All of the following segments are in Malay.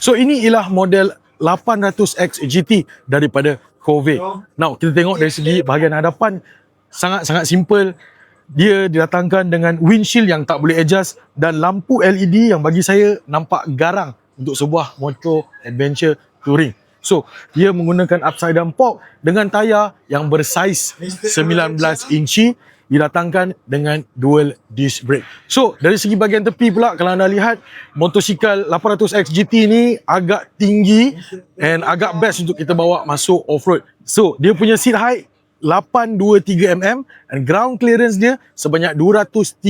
So ini ialah model 800X GT daripada Corvette. Now kita tengok dari segi bahagian hadapan sangat-sangat simple. Dia didatangkan dengan windshield yang tak boleh adjust dan lampu LED yang bagi saya nampak garang untuk sebuah motor adventure touring. So, dia menggunakan upside down fork dengan tayar yang bersaiz 19 inci didatangkan dengan dual disc brake. So, dari segi bahagian tepi pula kalau anda lihat motosikal 800X GT ni agak tinggi and agak best untuk kita bawa masuk off-road. So, dia punya seat height 823 mm and ground clearance dia sebanyak 230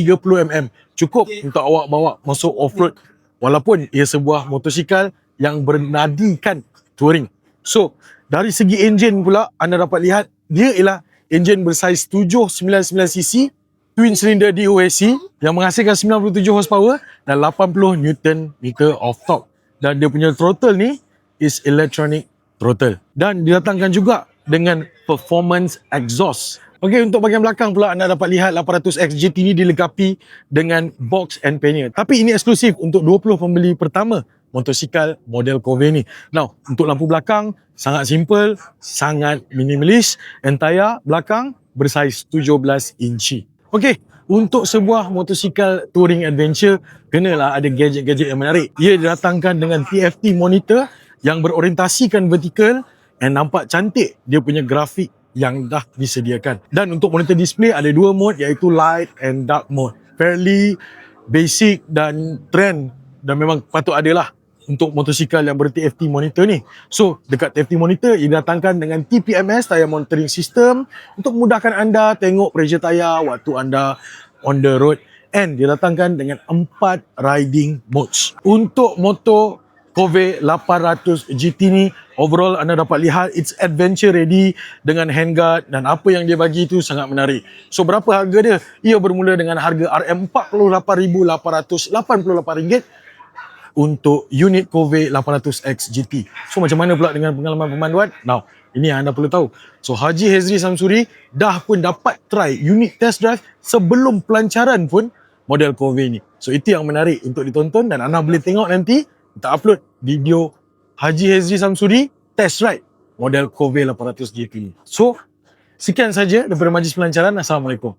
mm. Cukup untuk awak bawa masuk off-road walaupun ia sebuah motosikal yang bernadikan touring. So, dari segi enjin pula anda dapat lihat dia ialah enjin bersaiz 799cc twin cylinder DOAC yang menghasilkan 97 horsepower dan 80 Newton meter of torque. Dan dia punya throttle ni is electronic throttle. Dan didatangkan juga dengan performance exhaust. Okey, untuk bahagian belakang pula anda dapat lihat 800X GT ni dilengkapi dengan box and pannier. Tapi ini eksklusif untuk 20 pembeli pertama motosikal model Corvair ni. Now, untuk lampu belakang sangat simple, sangat minimalis. Entire belakang bersaiz 17 inci. Okey, untuk sebuah motosikal touring adventure, kenalah ada gadget-gadget yang menarik. Ia didatangkan dengan TFT monitor yang berorientasikan vertikal and nampak cantik dia punya grafik yang dah disediakan. Dan untuk monitor display ada dua mode iaitu light and dark mode. Fairly basic dan trend dan memang patut ada lah untuk motosikal yang ber-TFT monitor ni. So, dekat TFT monitor ia datangkan dengan TPMS tayar monitoring system untuk memudahkan anda tengok pressure tayar waktu anda on the road and dia datangkan dengan empat riding modes. Untuk motor Corvette 800 GT ni overall anda dapat lihat it's adventure ready dengan handguard dan apa yang dia bagi tu sangat menarik. So berapa harga dia? Ia bermula dengan harga RM48,888 untuk unit Corvette 800X GT. So macam mana pula dengan pengalaman pemanduan? Now, ini yang anda perlu tahu. So Haji Hezri Samsuri dah pun dapat try unit test drive sebelum pelancaran pun model Corvette ni. So itu yang menarik untuk ditonton dan anda boleh tengok nanti kita upload video Haji Hezri Samsuri test ride model Corvette 800 GT ni. So sekian saja daripada majlis pelancaran. Assalamualaikum.